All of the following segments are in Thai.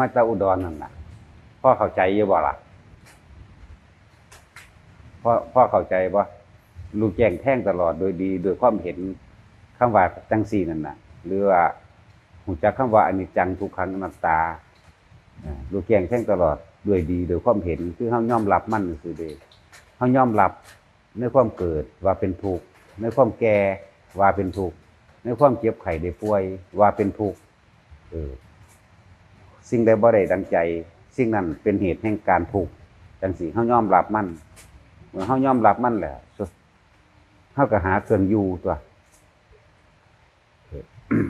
มาจากอุดรนั่นน่ะพ่อเข้าใจอยู่บ่ล่ะพ่อพ่อเข้าใจบ่ลูกแจ้งแท่งตลอดโดยดี โดยความเห็นคำว่าจังซี่นั่นน่ะ หรือว่าหูจักคำว่าอนิจจังทุกขังอนัตตาลูกแจ้งแท่งตลอดด้วยดีโดยความเห็นคือเฮายอมรับมันคือเด้เฮายอมรับในความเกิดว่าเป็นทุกข์ในความแก่ว่าเป็นทุกข์ในความเจ็บไข้ได้ป่วยว่าเป็นทุกข์เออ สิ่งใดบ่ได้ดังใจ สิ่งนั้นเป็นเหตุแห่งการทุกข์จังสิเฮายอมรับมั่นเมื่อเฮายอมรับมั่นแหละเฮาก็หาเครื่องอยู่ตัว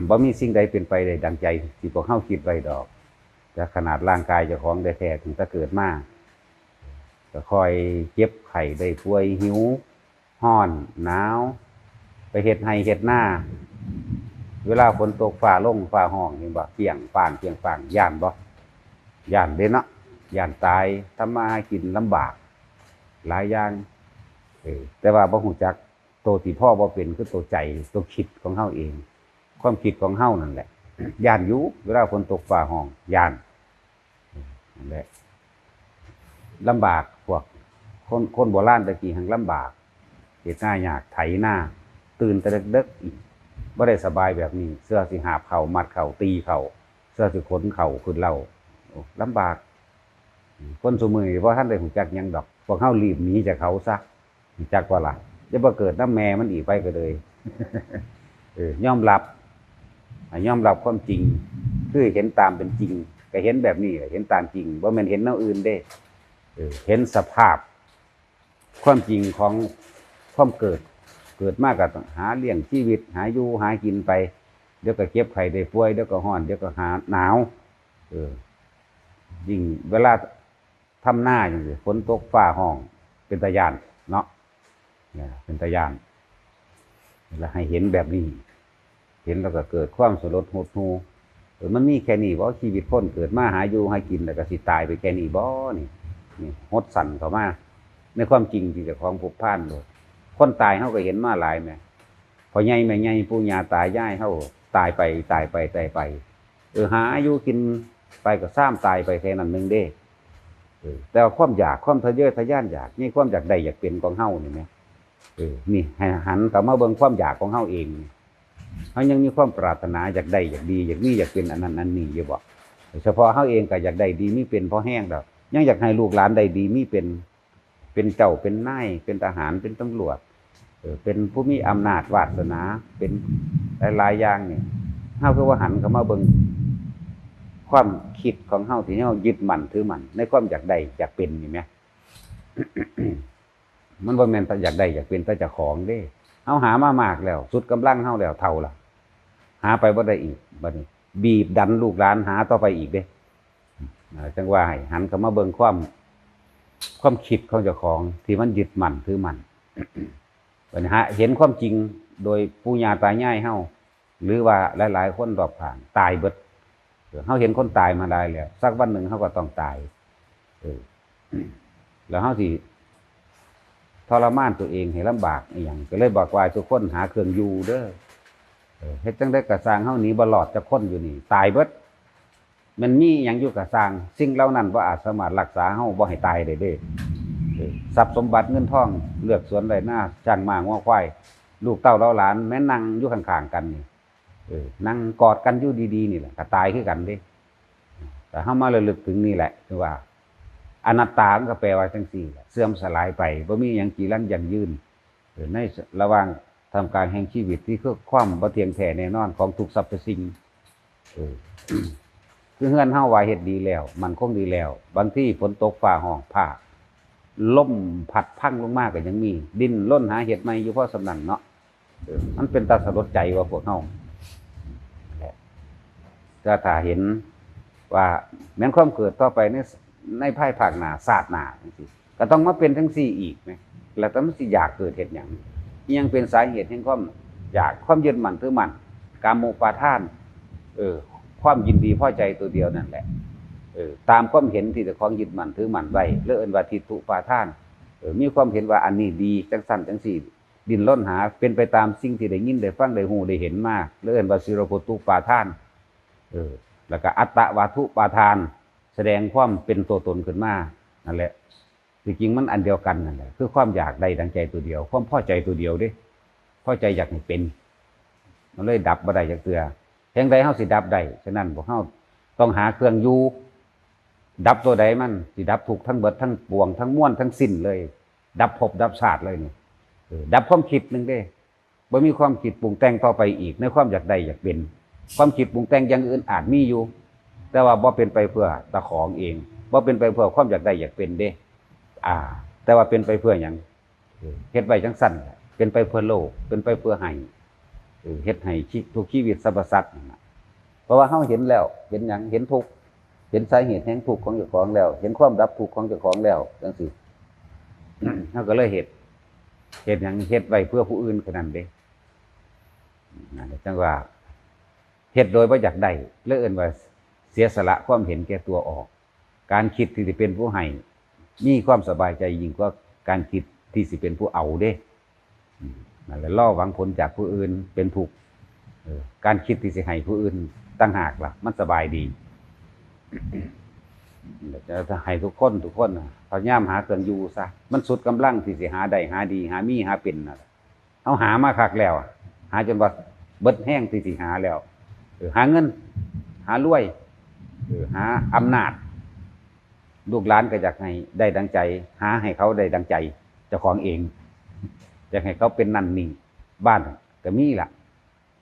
บ่มีสิ่งใดเป็นไปได้ดังใจที่พวกเฮาคิดไว้ดอกแต่ขนาดร่างกายเจ้าของได้แท้ถึงจะเกิดมาก็คอยเจ็บไข้ได้ป่วยหิวห้อนหนาว ไปเฮ็ดไห้เฮ็ดหน้า เวลาฝนตกฟ้าลงฟ้าห้องเห็นบ่เปียงป่านเปียงป่างย่านบ่ย่านเด้เนาะย่านตายทำมาหากินลำบาก หลายอย่างเออแต่ว่าบ่ฮู้จักโตที่พ่อบ่เป็นคือโตใจตัวคิดของเฮาเอง ความคิดของเฮานั่นแหละย่านอยู่เวลาฝนตกฟ้าห้องย่านเนั่นแหละลำบากพวกคนคนโบราณตะกี้หังลำบากเฮ็ดหน้ายากไถหน้า ตื่นแต่ดึกๆอีก บ่ได้สบายแบบนี้ เสื้อสิหาบเข่ามัดเข่าตีเข่าเสื้อสิขนเข่าขึ้นเล่าโอ้ลำบาก คนสมือเพราะท่านได้หูจักยังดอกพวกเฮารีบหนีจากเขาซะจักว่าล่ะจะบ่เกิดน้ำแม่มันอีกไปก็เลยเออยอมรับอะยอมรับความจริง คือเห็นตามเป็นจริง ก็เห็นแบบนี้เห็นตามจริงบ่แม่นเห็นแนวอื่นเด้เห็นสภาพ ความจริงของความเกิด เกิดมากก็หาเลี้ยงชีวิต หาอยู่หากินไป เดี๋ยวก็เก็บไข่ได้ป่วย เดี๋ยวก็ห้อน เดี๋ยวก็หาหนาว เออ ยิ่งเวลาทำหน้าอย่างนี้ฝนตกฟ้าห้อง เป็นตะยาน เนาะเนี่ยเป็นตะยานแล้วให้เห็นแบบนี้ เห็นแล้วก็เกิดความสลดหดหูเออมันมีแค่นี้บ่ชีวิตคนเกิดมาหาอยู่หากินแล้วก็สิตายไปแค่นี้บ่นี่นี่หดสั่นเข้ามาในความจริงที่เจะของผูกพันเลย คนตายเขาก็เห็นมาหลายแม่พอใหญ่แม่ใหญ่ปู่ย่าตายยายเขาตายไปตายไปตายไป เออหาอายุกินไปก็ซ้ำตายไปแค่นั้นหนึงเด้เออแต่ว่าความอยากความทะเยอทะยานอยากนี่ความอยากใดอยากเป็นของเฮานี่แหมเออนี่ให้หันกลับมาเบิ่งความอยากของเฮาเองนี่เขายังมีความปรารถนาอยากได้อยากดี อยากมีอยากเป็นอันนั้นอันนี้อยู่บ่เฉพาะเฮาเองก็อยากได้ดีมีเป็นเพราะแห้งดอกยังอยากให้ลูกหลานได้ดีมีเป็น เป็นเจ้าเป็นนายเป็นทหารเป็นตำรวจ เป็นผู้มีอำนาจวาสนา เป็นหลายๆอย่างนี่เฮาคือว่าหันเข้ามาเบิ่งความคิดของเฮาที่เฮายึดมั่นถือมั่นในความอยากได้อยากเป็นนี่แหมมันบ่แม่นอยากได้อยากเป็นแต่จ้าของเด้เฮาหามามากแล้ว สุดกำลังเฮาแล้วเท่าละหาไปบ่ได้อีกบัดนี้ บีบดันลูกหลานหาต่อไปอีกเด้จังว่าให้หันเข้ามาเบิ่งความ ความคิดของเจ้าของ ที่มันยึดมั่นถือมั่น ปัญหาเห็นความจริงโดยปู่ย่าตายายเฮาหรือว่าหลายๆคนรอบข้างตายเบิดเฮาเห็นคนตายมาได้แล้วสักวันหนึ่งเฮาก็ต้องตายเออแล้วเฮาสิทรมานตัวเองให้ลำบากอีหยังก็เลยบอกว่าทุกคนหาเครื่องอยู่เด้อเออเฮ็ดจังได๋ก็สร้างเฮาหนีบ่รอดจากคนอยู่นี่ ตายเบิดมันมีอย่างอยู่กับสร้าง สิ่งเหล่านั้นว่าอาจสามารถรักษาเฮาบ่ให้ตายได้เด้อ ทรัพย์สมบัติเงินทองเลือกสวนไรหน้าจ้างมาง้อควายลูกเต้าเล่าหลาน แม้นั่งอยู่ข้างๆกันนี่เออนั่งกอดกันอยู่ดีๆนี่แหละก็ตายคือกันด้แต่เฮามาระลึกถึงนี่แหละคือว่า อนัตตามันก็แปลว่าจังซี่เสื่อมสลายไปบ่มีหยังจีรังยั่งยืนในระหว่างทำการแห่งชีวิตที่คือความบ่เทียงแท้แน่นอนของทุกสรรพสิ่งเออคือเฮือนเฮาว่าเฮ็ดดีแล้ว มันคงดีแล้ว บางที่ฝนตกฟ้าห้องผ้า ล่มพัดพังลงมากก็ยังมี ดินล้นหาเห็ดใหม่อยู่เพราะสำนันเนาะมันเป็นตาสลดใจว่าพวกเฮาแหละถ้าถ้าเห็นว่าแม้นความเกิดต่อไปในในภายภาคหน้าศาสตร์หน้าจังซี่ก็ต้องมาเป็นทั้งสี่อีกไหมแล้วต้องมันสิอยากเกิดเฮ็ดหยังยังเป็นสาเหตุแห่งความอยากความยึดมั่นถือมั่นกามโมปาท่าน เออ ความยินดีพอใจตัวเดียวนั่นแหละ ตามความเห็นที่เจะของยึดมั่นถือมั่นไว้เลื่อนว่าทิฏฐุปาทานมีความเห็นว่าอันนี้ดีจังสั้นจังสี่ดินล้นหา เป็นไปตามสิ่งที่ได้ยินได้ฟังได้หูได้เห็นมาเลื่อนว่าสิโรโพตุปาทานเออแล้วก็อัตตวาทุปาทาน แสดงความเป็นตัวตนขึ้นมานั่นแหละจริงมันอันเดียวกันนั่นแหละคือความอยากได้ดังใจตัวเดียว ความพอใจตัวเดียวด้พอใจอยากให้เป็น มันเลยดับบ่ได้จากเตือแห่งใดเฮาสิดับได้ฉะนั้นพวกเฮาต้องหาเครื่องอยู่ ดับตัวใดมันสิดับถูกทั้งเบิดทั้งปวงทั้งม้วนทั้งสิ้นเลย ดับภพดับชาสติเลยนี่เออดับความคิดหนึ่งเด้บ่มีความคิดปรุงแต่งต่อไปอีกในความอยากได้อยากเป็น ความคิดปรุงแต่งอย่างอื่นอาจมีอยู่ แต่ว่าบ่เป็นไปเพื่อตะของเองบ่เป็นไปเพื่อความอยากได้อยากเป็นเด้อ่า แต่ว่าเป็นไปเพื่อหยังเฮ็ดไว้จังสั้นเป็นไปเพื่อโลก เป็นไปเพื่อให้เฮ็ดให้ชีทุกชีวิตสรรพสัตว์เพราะว่าเฮาเห็นแล้ว เห็นหยังเห็นทุกข์ เห็นสาเหตุแห่งทุกข์ของเจ้าของแล้ว เห็นความดับทุกข์ของเจ้าของแล้วจังซี่เฮาก็เลยเฮ็ดเฮ็ดหยังเฮ็ดไว้เพื่อผู้อื่นแค่นั้นเด้นั่นแหละจังว่าเฮ็ดโดยบ่าอยากได้เลยเอิ้นว่าเสียสละความเห็นแก่ตัวออก การคิดที่สิเป็นผู้ให้มีความสบายใจยิ่งกว่าการคิดที่สิเป็นผู้เอาเด้นั่นแหละล่อหวังผลจากผู้อื่นเป็นถูกข์การคิดที่สิให้ผู้อื่นตั้งหากล่ะ มันสบายดี จะให้ทุกคนทุกคนพยายามหาเครื่องอยู่ซะมันสุดกำลังที่สิหาได้หาดี หามีหาเป็นนะเอาหามาคักแล้ว หาจนว่าเบิดแห้งที่สิหาแล้วเออหาเงิน หารวยเออหาอำนาจลูกหลานก็อยากให้ได้ดังใจ หาให้เขาได้ดังใจเจ้าของเองอยากให้เขาเป็นนั่นนี่บ้านก็มีล่ะ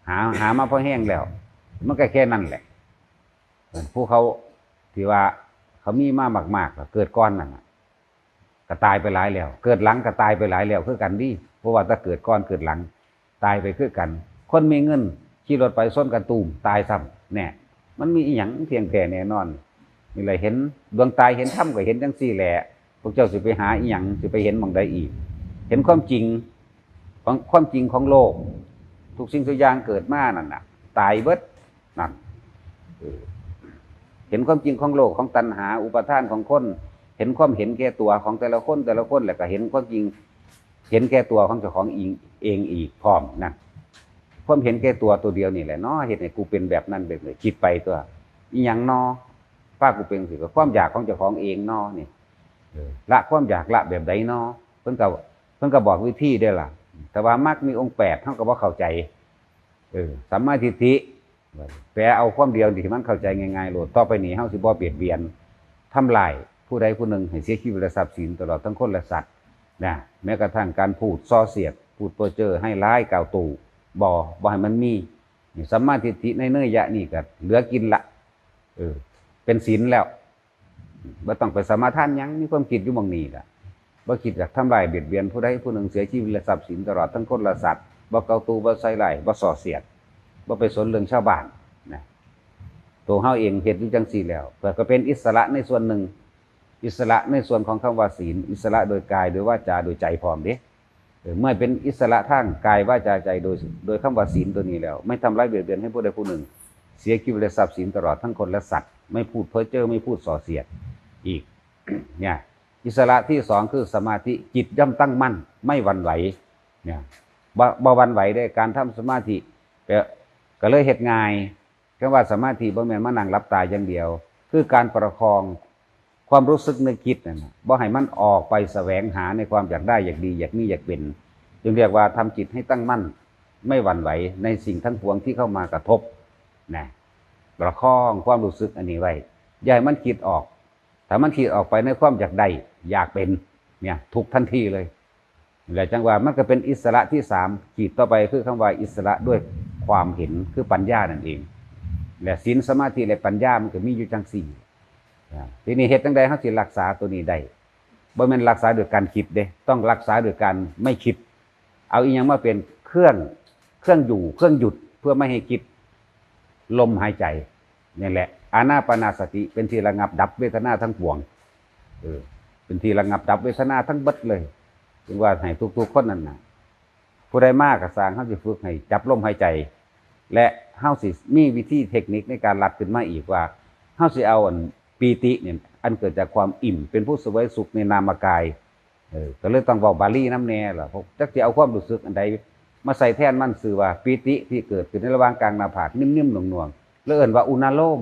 หาหามาพอแห้งแล้ว มันก็แค่นั้นแหละผู้เขา ที่ว่าเขามีมามากๆแล้วเกิดก้อนนั่นน่ะก็ตายไปหลายแล้ว เกิดหลังก็ตายไปหลายแล้วคือกันดิเพราะว่าถ้าเกิดก้อนเกิดหลัง ตายไปคือกัน คนมีเงินขี่รถไปส้นกันตูมตายซ้ำแน่มันมีอีหยังเพียงแค่แน่นอนนี่แหละเห็นดวงตายเห็นถ้ำก็เห็นจังซี่แหละพวกเจ้าสิไปหาอีหยังสิไปเห็นมองใดอีก เห็นความจริงของความจริงของโลก ทุกสิ่งทุกอย่างเกิดมานั่นน่ะ ตายเบิดนั่น เห็นความจริงของโลกของตัณหา อุปทานของคน เห็นความเห็นแก่ตัวของแต่ละคนแต่ละคนแล้วก็เห็นความจริง เห็นแก่ตัวของเจ้าของเองเองอีกพร้อมนะความเห็นแก่ตัวตัวเดียวนี่แหละเนาะเห็นให้กูเป็นแบบนั้นแบบนี้คิดไปตัวอีหยังเนอป้ากูเป็นสิก็ความอยากของเจ้าของเองเนอนี่ละความอยากละแบบใดเนอเพิ่นก็เพิ่นก็บอกวิธีได้ล่ะ แต่ว่ามักมีองค์แปดเท่ากับว่าเข้าใจเออสัมมาทิฏฐิ แปลเอาความเดียวที่มันเข้าใจง่ายๆโหลดต่อไปนี้เฮาสิบ่เบียดเบียนทำลายผู้ใดผู้หนึ่งให้เสียชีวิตและทรัพย์สินตลอดทั้งคนและสัตว์นะแม้กระทั่งการพูดส่อเสียดพูดเพ้อเจ้อให้ร้ายกล่าวตู่บ่บ่ให้มันมีสัมมาทิฏฐิในเนยยะนี่ก็เหลือกินละเออ เป็นศีลแล้วบ่ต้องไปสมาทานยังมีความคิดอยู่หมองนี้ล่ะบ่คิดอยากทำลายเบียดเบียนผู้ใดผู้หนึ่งเสียชีวิตและทรัพย์สินตลอดทั้งคนและสัตว์บ่เกาตูบ่ใส่ร้ายบ่ส่อเสียด บ่ไปสนเรื่องชาวบ้านนะตัวเฮาเองเฮ็ดอยู่จังซี่แล้วแต่อก็เป็นอิสระในส่วนหนึ่ง อิสระในส่วนของคำว่าศีล อิสระโดยกายโดยวาจาโดยใจพร้อมเด้เมื่อเป็นอิสระทางกายวาจาใจโดย โดยคำว่าศีลตัวนี้แล้ว ไม่ทำร้ายเบียดเบียนให้ผู้ใดผู้หนึ่ง เสียชีวิตและทรัพย์สินตลอดทั้งคนและสัตว์ ไม่พูดเพ้อเจ้อไม่พูดส่อเสียดอีกเนี่ยอิสระที่สองคือสมาธิจิตย่อมตั้งมั่น ไม่หวั่นไหวเนี่ยบ่บ่หวั่นไหวได้การทำสมาธิ ก็เลยเฮ็ดง่ายคำว่าสมาธิบ่แม่นมานั่งหลับตาอย่างเดียว คือการประคองความรู้สึกนึกคิดนั่นน่ะบ่ให้มันออกไปแสวงหาในความอยากได้อยากดี อยากมีอยากเป็นจึงเรียกว่าทำจิตให้ตั้งมั่น ไม่หวั่นไหวในสิ่งทั้งปวงที่เข้ามากระทบนะประคองความรู้สึกอันนี้ไว้อย่าให้มันคิดออกถ้ามันคิดออกไปในความอยากได้อยากเป็นเนี่ยทุกทันทีเลยแล้วจังว่ามันก็เป็นอิสระที่สามขีดต่อไปคือคำว่าอิสระด้วย ความเห็นคือปัญญานั่นเอง และศีลสมาธิและปัญญามันก็มีอยู่จังสี่ทีนี้เหตุจังใดเขาสิรักษาตัวนี้ได้บ่แม่นรักษาโดยการคิดเด้ ต้องรักษาโดยการไม่คิด เอาอีหยังมาเป็นเครื่องเครื่องอยู่เครื่องหยุดเพื่อไม่ให้คิดลมหายใจนี่แหละ อานาปนาสติเป็นที่ระงับดับเวทนาทั้งปวงเออเป็นที่ระงับดับเวทนาทั้งบดเลยจึงว่าให้ทุกๆคนนั่นนะผู้ใดมากกับสางเขาสิฝึกให้จับลมหายใจ และเฮาสิมีวิธีเทคนิคในการรัดขึ้นมาอีกว่าเฮาสิเอาอันปีติเนี่ยอันเกิดจากความอิ่ม เป็นผู้สวยสุขในนามกายเออก็เลยต้องเว้าบาลีน้ำแน่ล่ะเพราะจักสิเอาความรู้สึกอันใดมาใส่แทนมันสื่อว่าปีติที่เกิดขึ้นในระหว่างกลางหน้าผากนิ่มๆหน่วงๆแล้วเอิ้นว่าอุณาโลม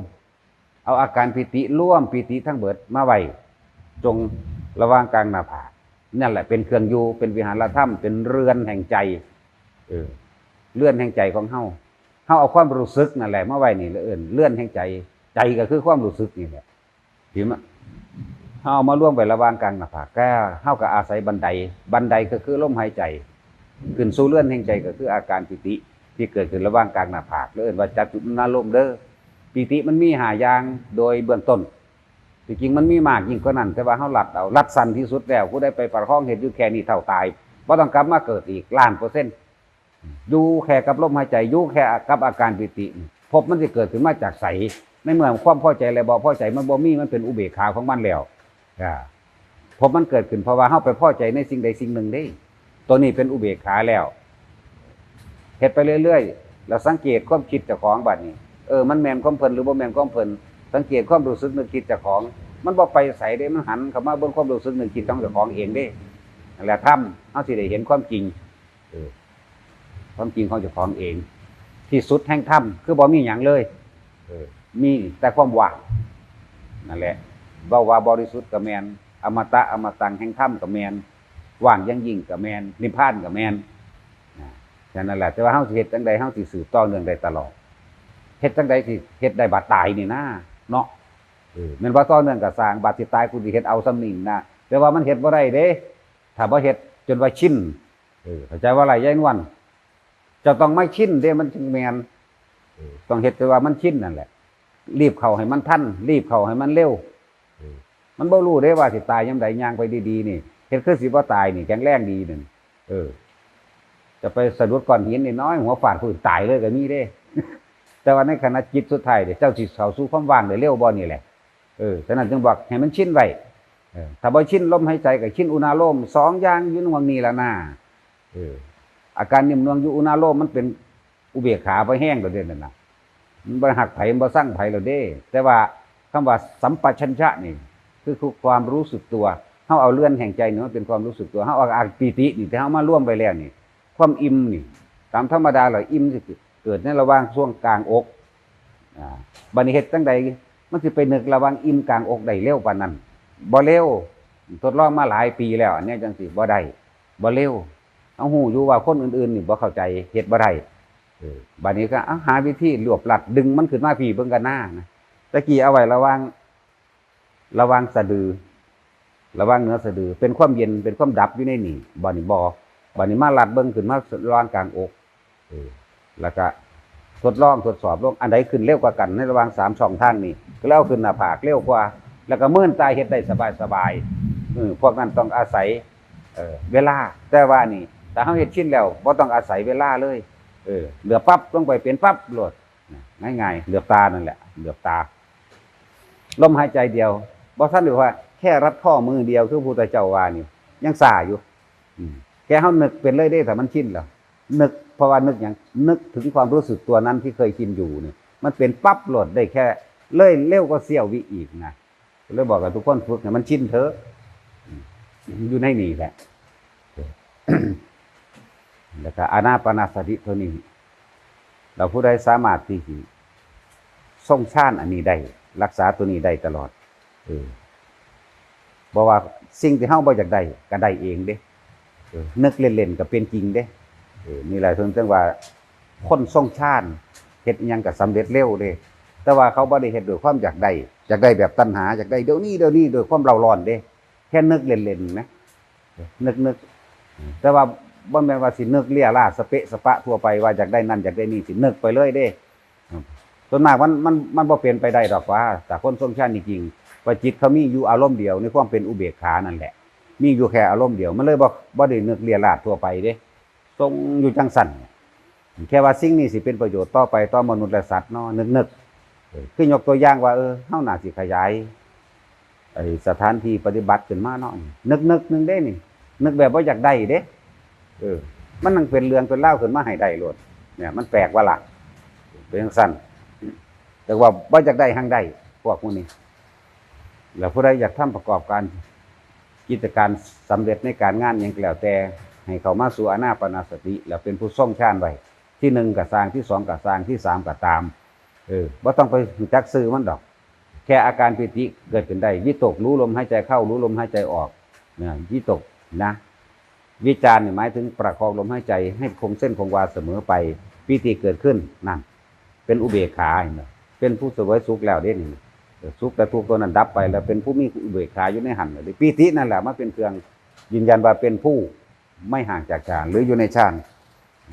เอาอาการปิติร่วมปิติทั้งเบิดมาไว้จงระหว่างกลางหน้าผากนั่นแหละเป็นเครื่องอยู่เป็นวิหารธรรมเป็นเรือนแห่งใจเออเลื่อนแห่งใจของเฮา เฮาเอาความรู้สึกนั่นแหละมาไว้นี่ละเอิ้นเลื่อนแห่งใจ ใจก็คือความรู้สึกนี่แหละเห็นไหมเฮาเอามาร่วมไประวางกลางหน้าผากแก็เฮาก็อาศัยบันได บันไดก็คือลมหายใจขึ้นสู่เลื่อนแห่งใจก็คืออาการปิติ ที่เกิดขึ้นระหว่างกลางหน้าผากแล้วเอิ้นว่าจัตุนาลมเด้อปิติมันมีหายางโดยเบื้องต้นที่จริงมันมีมากยิ่งกว่านั้น แต่ว่าเฮาหลัดเอาลัดสั้นที่สุดแล้วผู้ได้ไปประคองเห็นอยู่แค่นี้เท่าตายบ่ต้องกลับมาเกิดอีกล้านเปอร์เซ็นต์ อยู่แค่กับลมหายใจอยู่แค่กับอาการปิติพบมันจะเกิดขึ้นมาจากใสในเมื่อความพอใจและบ่พอใจมันบ่มีมันเป็นอุเบกขาของมันแล้วพบมันเกิดขึ้นเพราะว่าเฮาไปพอใจในสิ่งใดสิ่งหนึ่งเด้ ตัวนี้เป็นอุเบกขาแล้วเฮ็ดไปเรื่อยๆแล้วสังเกตความคิดจ้าของบัดนี้เออมันแมนความเพลินหรือบ่แมนความเพลินสังเกตความรู้สึกนึกคิดจ้าของ มันบ่ไปใส่เด้มันหันเข้ามาบิ่งความรู้สึกนึกคิดของเจ้าของเองเด้นั่นแหละทำเฮาสิได้เห็นความจริงเออ ความจริงของเจ้าของเอง ที่สุดแห่งธรรมคือบ่มีหยังเลยเออมีแต่ความว่างนั่นแหละเว้าว่าบริสุทธิ์กแมนอมตะอมตังแห่งธรรมก็แมนว่างยั่งยิ่งกับแมนนิพพานกับแมนนะฉะนั้นแหละแต่ว่าเฮาสิเฮ็ดจังใดเฮาสิสืบต่อเนื่องได้ตลอดเฮ็ดจังใดสิเฮ็ดได้บาดตายนี่นะเนาะเออแม่นว่าต่อเนื่องก็สร้างบาดสิตายกูสิเฮ็ดเอาซ้ำนิ่งนะแต่ว่ามันเฮ็ดบ่ได้เด้ถ้าบ่เฮ็ดจนว่าชินเออเข้าใจว่าอะไรยายนวล จะต้องไม่ชินเด้มันจึงแม่นเออต้องเฮ็ดแต่ว่ามันชินนั่นแหละ รีบเข้าให้มันทันรีบเข้าให้มันเร็วเออมันบ่รู้เด้ว่าสิตายยามใดย่างไปดีๆนี่เห็นคือสิบ่ตายนี่แข็งแรงดีนึงเออ จะไปสะดุดก้อนหินนิดน้อยหัวฟาดพื้นตายเลยก็มีเด้ แต่ว่าในขณะจิตสุดท้ายเดี๋ยวเจ้าสิเข้าสู่ความว่างได้เร็วบ่นี่แหละเออฉะนั้นจึงบอกให้มันชินไว้เออถ้าบ่ชินลมหายใจกับชินอุณาโลมสองอย่างอยู่ในวงนี้แล้วนะเออ อาการนิ่มนวลอยู่อุณาโลมมันเป็นอุเบกขาบ่แห้งแล้วเด้นั่นนะมันบ่หักไผมันบ่สั่งไผแล้วเด้ แต่ว่าคำว่าสัมปชัญญะนี่คือคือความรู้สึกตัวเฮาเอาเลื่อนแห่งใจเนี่มันเป็นความรู้สึกตัวเฮาเอาอาปีตินี่ที่เฮามาร่วมไปแล้วนี่ ความอิ่มนี่ตามธรรมดาแล้วอิ่มสิเกิดในระหว่างช่วงกลางอกบันี้เฮ็ดจังใดมันสิไปนึกระหว่างอิ่มกลางอกได้เร็วปานั้นบ่เร็วทดลองมาหลายปีแล้วอันนี้จังสิบ่ได้บ่เร็ว เอาหูอยู่ว่าคนอื่นๆนี่บ่เข้าใจเฮ็ดบ่ได้บัดนี้ก็หาวิธีรวบหลัดดึงมันขึ้นมาพี่เบิ่งกันหน้านะตะกี้เอาไว้ระว่างระว่างสะดือ ระว่างเนื้อสะดือ เป็นความเย็นเป็นความดับอยู่ในนี่บ่นี่บ่บ่นี่มาหลัดเบิ่งขึ้นมาระว่างกลางอกแล้วก็ทดลองทดสอบลงอันใดขึ้นเร็วกว่ากันในระหว่างสามช่องทางนี่ก็แล้วขึ้นหน้าผากเร็วกว่า แล้วก็เมื่อนตายเฮ็ดได้สบายสบายพวกนั้นต้องอาศัยเวลาแต่ว่านี่ ถ้าเฮาเฮ็ดชินแล้วบ่ต้องอาศัยเวลาเลย เออ เหลือปั๊บลงไปเป็นปั๊บโหลดง่ายๆเหลือบตานั่นแหละ เหลือบตา ลมหายใจเดียวบอกท่านดูว่าแค่รัดข้อมือเดียวคือพุทธเจ้าว่านี่ยังสาอยู่แค่เฮานึกเป็นเลยได้แต่มันชินแล้วนึกเพราะว่านึกอย่างนึกถึงความรู้สึกตัวนั้นที่เคยกินอยู่เนี่ยมันเป็นปั๊บโหลดได้แค่ เลยเร็วกว่าเสี้ยววิอีกนะเลยบอกกับทุกคนฝึกเนี่ยมันชินเถอะอืมอยู่ในนี่แหละ แล้วก็อานาปนาสติตัวนี้ เราผู้ใดสามารถที่ทรงชาติอันนี้ได้รักษาตัวนี้ได้ตลอด เออบอกว่าสิ่งที่เฮาบ่อยากได้ก็ได้เองเด้เออนึกเล่นๆก็เป็นจริงเด้เออนี่แหละถึงจังว่าคนทรงชาติเฮ็ดอยังก็สำเร็จเร็วเด้แต่ว่าเขาบ่ได้เฮ็ดด้วยความอยากได้อยากได้แบบตัณหาอยากได้เดี๋ยวนี้เดี๋ยวนี้ด้วยความเราร้อนเด้แค่นึกเล่นๆนะนึกนึกแต่ว่า บ่แม่นว่าสินึกเลี่ยล่าสเปะสปะทั่วไปว่าอยากได้นั่นอยากได้นี่สินึกไปเลยเด้ส่วนมากมันมันมันบ่เป็นไปได้ดอกว่าแต่คนทรงชาติจริงว่าจิตเขามีอยู่อารมณ์เดียวในความเป็นอุเบกขานั่นแหละ มีอยู่แค่อารมณ์เดียวมันเลยบ่บ่ได้นึกเลี่ยลาดทั่วไปเด้ทรงอยู่จังสั่นแค่ว่าสิ่งนี้สิเป็นประโยชน์ต่อไปต่อมนุษย์และสัตว์เนาะนึกๆเออคือยกตัวอย่างว่าเออเฮาน่าสิขยายไอ้สถานที่ปฏิบัติขึ้นมาเนาะนึกนึกนึงได้นี่นึกแบบว่าอยากได้เด้ เออ มันนั่งเป็นเรื่องเป็นเล่าขึ้นมาให้ได้โลดเนี่ย มันแปลกว่าล่ะเป็นจังสั้นแต่ว่าว่าอยากได้หังได้พวกพวกนี้แล้วผู้ใดอยากทำประกอบการกิจการสำเร็จในการงานอย่างแล้วแต่ให้เขามาสู่อานาปนาสติ แล้วเป็นผู้ทรงชาญไว้ที่หนึ่งกับสร้างที่สองกับสร้างที่สามกับตาม เออว่าต้องไปจักซื้อมันดอก แค่อาการปิติเกิดขึ้นได้วิตกรู้ลมหายใจเข้ารู้ลมหายใจออกเนี่ยวิตกนะ วิจารณ์หมายถึงประคองลมหายใจให้คงเส้นคงวาเสมอไปปิติเกิดขึ้นนั่น เป็นอุเบกขาเห็นไหมเป็นผู้เสวยสุขแล้วเด้นี่สุขแต่ทุกข์ตัวนั้นดับไป แล้วเป็นผู้มีอุเบกขาอยู่ในหันเลยปิตินั่นแหละมันเป็นเครื่องยืนยันว่าเป็นผู้ไม่ห่างจากฌานหรืออยู่ในฌาน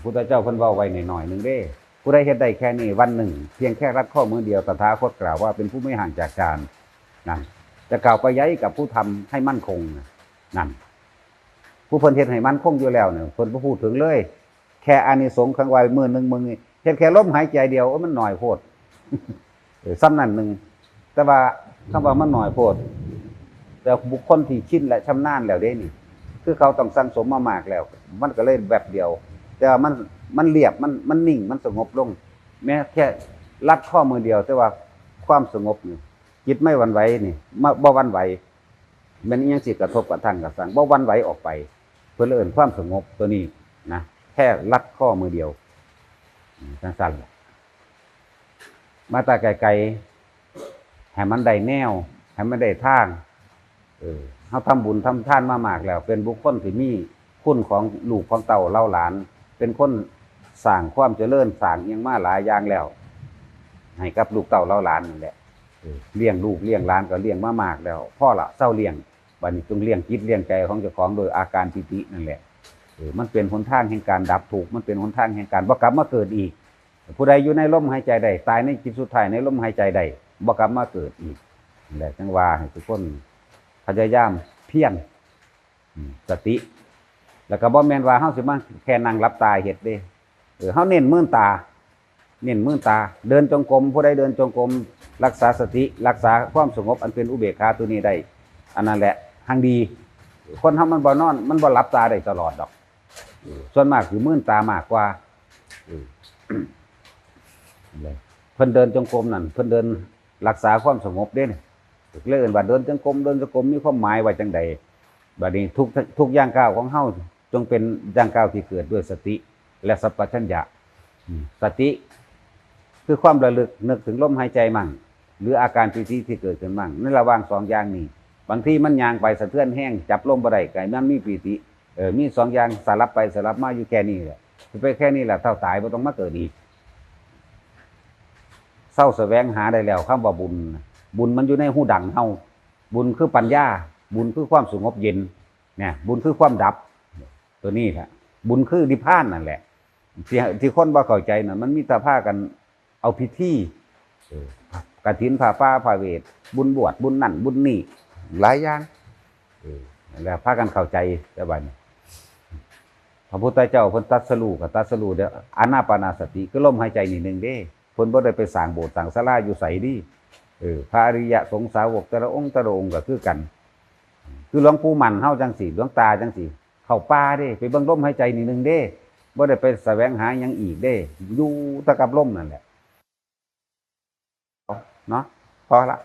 พุทธเจ้าพิ่นเว้าไว้หน่อยหนึ่งเด้ผู้ใดเฮ็ดได้แค่นี้วันหนึ่ง เพียงแค่รัดข้อมือเดียวตถาคตกล่าวว่าเป็นผู้ไม่ห่างจากฌานนั่นจะกล่าวไปย้ายกับผู้ทำให้มั่นคงนั่น ผู้เพิ่นเฮ็ดให้มันคงอยู่แล้วเนี่ยเพิ่นบ่พูดถึงเลย แค่อานิสงส์ครั้งไว้มื้อหนึงมึงนี่เฮ็ดแค่ลมหายใจเดียวเอ้มันหน่อยโพดเออซ้ำนั่นหนึ่งแต่ว่าคำว่ามันหน่อยโพด แต่บุคคลที่ชินและชำนาญแล้วเด้นี่ คือเขาต้องสั่งสมมามากแล้ว มันก็เลยแบบเดียว แต่ว่ามันมันเรียบมันมันนิ่งมันสงบลง แม้แค่ลัดข้อมือเดียว แต่ว่าความสงบนี่จิตไม่วันไหวนี่มาบ่วันไหวมันยังสิกระทบกระทั่งกระสังบ่วันไหวออกไป พื่อเอินความสงบตัวนี้นะแค่ลัดข้อมือเดียวสั่นล่ะมาตาไกลๆให้มันได้แนวให้มันได้ทางเออเขาทำบุญทำท่านมามากแล้ว เป็นบุคคลที่มีคุณของลูกของเต่าเล่าหลาน เป็นคนสร้างความเจริญสร้างยังมาหลายอย่างแล้ว ให้กับลูกเต่าเล่าหลานนั่แหละเลี้ยงลูกเลี้ยงหลานก็เลี้ยงมามากแล้ว พ่อละเศร้าเลี้ยง บัดนี้ต้องเลี้ยงจิตเลี้ยงใจของเจ้าของโดยอาการปิตินั่นแหละเออมันเป็นหนทางแห่งการดับทุกมันเป็นหนทางแห่งการบ่กลับมาเกิดอีก ผู้ใดอยู่ในลมหายใจใดตายในจิตสุดท้ายในลมหายใจใดบ่กลับมาเกิดอีกนั่นแหละจังว่าให้ทุกคนพยายามเพียรสติ แล้วก็บ่แมนว่าเฮาสิมาแค่นั่งหลับตาเฮ็ดเด้เออเฮาเน้นมื่นตา เน้นมื่นตา เดินจงกรมผู้ใดเดินจงกรมรักษาสติ รักษาความสงบอันเป็นอุเบกขาตัวนี้ได้อันนั้นแหละ ทางดี คนเฮามันบ่นอน มันบ่หลับตาได้ตลอดดอกส่วนมากคือมื่นตามากกว่าเพิ่นเดินจงกรมนั่นเพิ่นเดินรักษาความสงบเด้นี่เลื่อนว่าเดินจงกรมเดินจงกรมมีความหมายว่าจังใดบัดนี้ทุกทุกย่างก้าวของเฮาจงเป็นย่างก้าวที่เกิดด้วยสติ และสัพพัญญะสติ คือความระลึกนึกถึงลมหายใจมั่ง หรืออาการปีติที่เกิดขึ้นมั่งในระหว่างสองอย่างนี้ บางทีมันยางไปสะเทือนแห้งจับลมบ่ได้ไก่มันมีปีติเออมีสองอย่างสลับไปสลับมาอยู่แค่นี้แหละไปแค่นี้แหละเท่าตายบ่ต้องมาเกิดอีกเศร้าแสวงหาได้แล้วคำว่าบุญ บุญมันอยู่ในหูดังเฮาบุญคือปัญญา บุญคือความสงบเย็นเนี่ยบุญคือความดับ ตัวนี้แหละบุญคือนิพานนั่นแหละที่ที่คนบ่เข้าใจน่ะมันมีต่ผ้ากันเอาพิธีเออกฐินผ้าป้าผ้าเวทบุญบวชบุญนั่นบุญนี่ หลายอย่างเออแล้วพากันเข้าใจแต่บัดนี้พระพุทธเจ้าเพิ่นตัดสรู้กับตัดสรู้เด้ออานาปานาสติก็ลมหายใจนี่หนึงเด้เพิ่นบ่ได้ไปสร้างโบสถ์สร้างศาลาอยู่ไสดีเออพระอริยะสงสาวกแต่ละองค์แต่ละองค์ก็คือกัน คือหลวงปู่มันเฮาจังสี่หลวงตาจังสี่ เข้าป่าเด้ ไปเบิ่งลมหายใจนี่หนึงเด้บ่ได้ไปแสวงหาหยังอีกเด้ อยู่แตะกับลมนั่นแหละเนาะพอละ